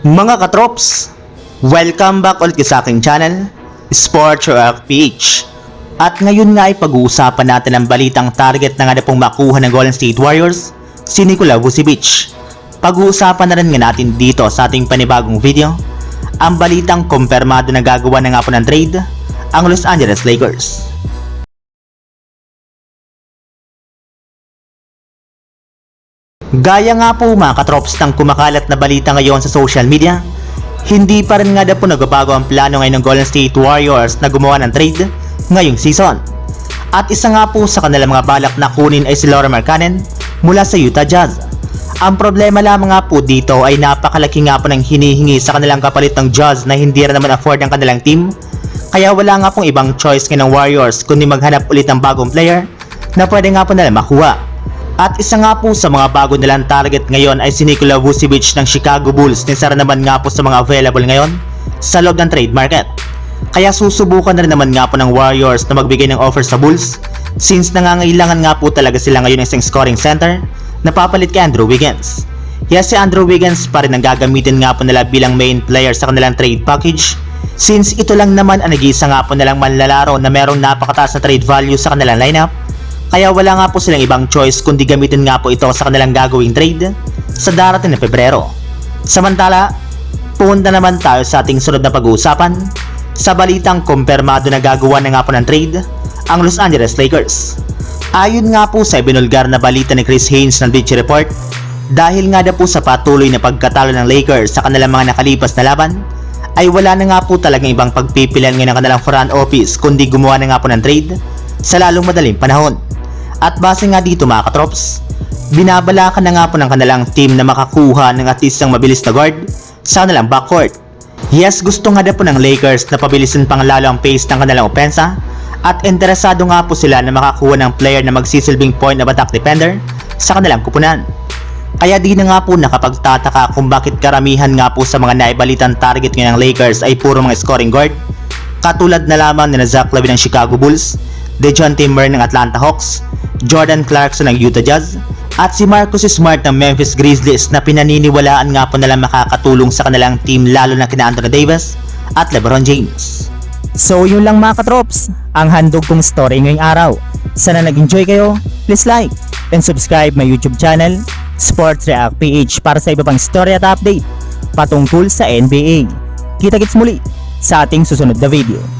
Mga katrops, welcome back ulit sa aking channel, Sports Rock PH. At ngayon nga ay pag-uusapan natin ang balitang target na nga na pong makuha ng Golden State Warriors, si Nikola Vucevic. Pag-uusapan na rin nga natin dito sa ating panibagong video, ang balitang kumpirmado na gagawa na nga po ng trade, ang Los Angeles Lakers. Gaya nga po mga katrops ng kumakalat na balita ngayon sa social media, hindi pa rin nga daw po nagbabago ang plano ngayon ng Golden State Warriors na gumawa ng trade ngayong season. At isa nga po sa kanilang mga balak na kunin ay si Laura Markkanen mula sa Utah Jazz. Ang problema lamang nga po dito ay napakalaki nga po ng hinihingi sa kanilang kapalit ng Jazz na hindi rin naman afford ng kanilang team. Kaya wala nga pong ibang choice ng Warriors kundi maghanap ulit ng bagong player na pwede nga po nila makuha. At isa nga po sa mga bago nilang target ngayon ay si Nikola Vucevic ng Chicago Bulls na isa naman nga po sa mga available ngayon sa loob ng trade market. Kaya susubukan na rin naman nga po ng Warriors na magbigay ng offer sa Bulls since nangangailangan nga po talaga sila ngayon ng isang scoring center na papalit kay Andrew Wiggins. Yes, si Andrew Wiggins pa rin ang gagamitin nga po nila bilang main player sa kanilang trade package since ito lang naman ang nag-iisa nga po nilang manlalaro na merong napakataas na trade value sa kanilang lineup kaya wala nga po silang ibang choice kundi gamitin nga po ito sa kanilang gagawing trade sa darating na Pebrero. Samantala, punta naman tayo sa ating sunod na pag-uusapan sa balitang kumpirmado na gagawa na nga po ng trade ang Los Angeles Lakers. Ayon nga po sa ibinulgar na balita ni Chris Haynes ng Bleacher Report, dahil nga na po sa patuloy na pagkatalo ng Lakers sa kanilang mga nakalipas na laban, ay wala na nga po talagang ibang pagpipilian ngayon ng kanilang front office kundi gumawa na nga po ng trade sa lalong madaling panahon. At base nga dito mga katrops, binabalakan na nga po ng kanilang team na makakuha ng at least isang mabilis na guard sa kanilang backcourt. Yes, gusto nga na po ng Lakers na pabilisin pang lalo ang pace ng kanilang opensa at interesado nga po sila na makakuha ng player na magsisilbing point of attack defender sa kanilang kupunan. Kaya di na nga po nakapagtataka kung bakit karamihan nga po sa mga naibalitang target ngayon ng Lakers ay puro mga scoring guard. Katulad na lamang ni Zach Lavine ng Chicago Bulls, DeJounte Murray ng Atlanta Hawks, Jordan Clarkson ng Utah Jazz, at si Marcus Smart ng Memphis Grizzlies na pinaniniwalaan nga po nalang makakatulong sa kanilang team lalo na kina Anthony Davis at LeBron James. So yun lang mga katrops, ang handog kong story ngayong araw. Sana nag-enjoy kayo, please like and subscribe my YouTube channel, Sports React PH para sa iba pang story at update patungkol sa NBA. Kita-kits muli sa ating susunod na video.